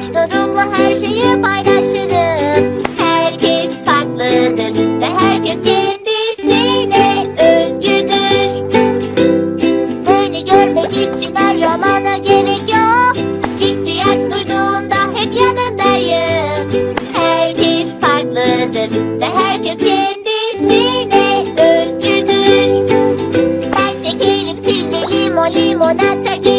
Dostlarımla her şeyi paylaşırım. Herkes farklıdır ve herkes kendisine özgüdür. Beni görmek için her aramana gerek yok. İhtiyaç duyduğunda hep yanındayım. Herkes farklıdır ve herkes kendisine özgüdür. Ben şekerim siz de limon limonata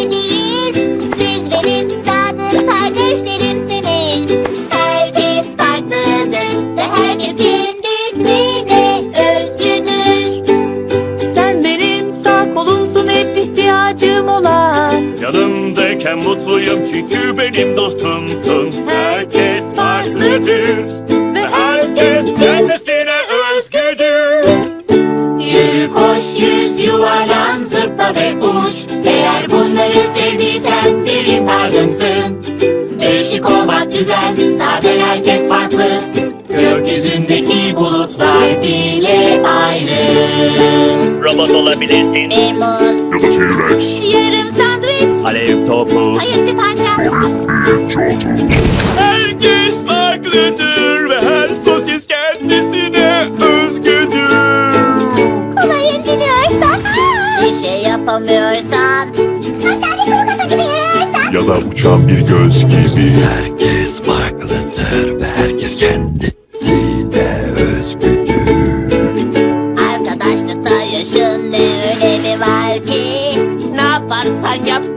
Yanımdayken mutluyum çünkü benim dostumsun. Herkes farklıdır ve herkes kendisine özgüdür. Yürü koş yüz yuvarlan zıpla ve uç. Eğer bunları sevdiysen benim tarzımsın. Değişik olmak güzel zaten herkes farklı. Gökyüzündeki bulutlar bile ayrı. Robot olabilirsin. Muz Ya da T-Rex. Alev topu Hayır bir parça. Herkes farklıdır ve her sosis kendisine özgüdür. Kolay inciniyorsan Bir şey yapamıyorsan. Sadece kuru kafa gibi yürüyorsan. Ya da uçan bir göz gibi. Herkes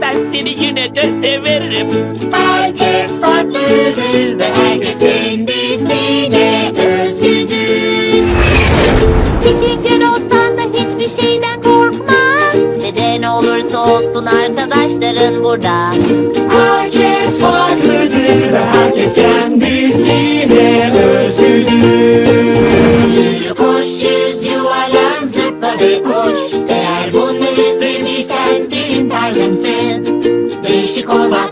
ben seni yine de severim. Herkes farklıdır ve herkes kendisine özgüdür. Peki gel olsan da hiçbir şeyden korkma. Neden olursa olsun arkadaşların burada. Herkes farklıdır ve herkes kendisine México va.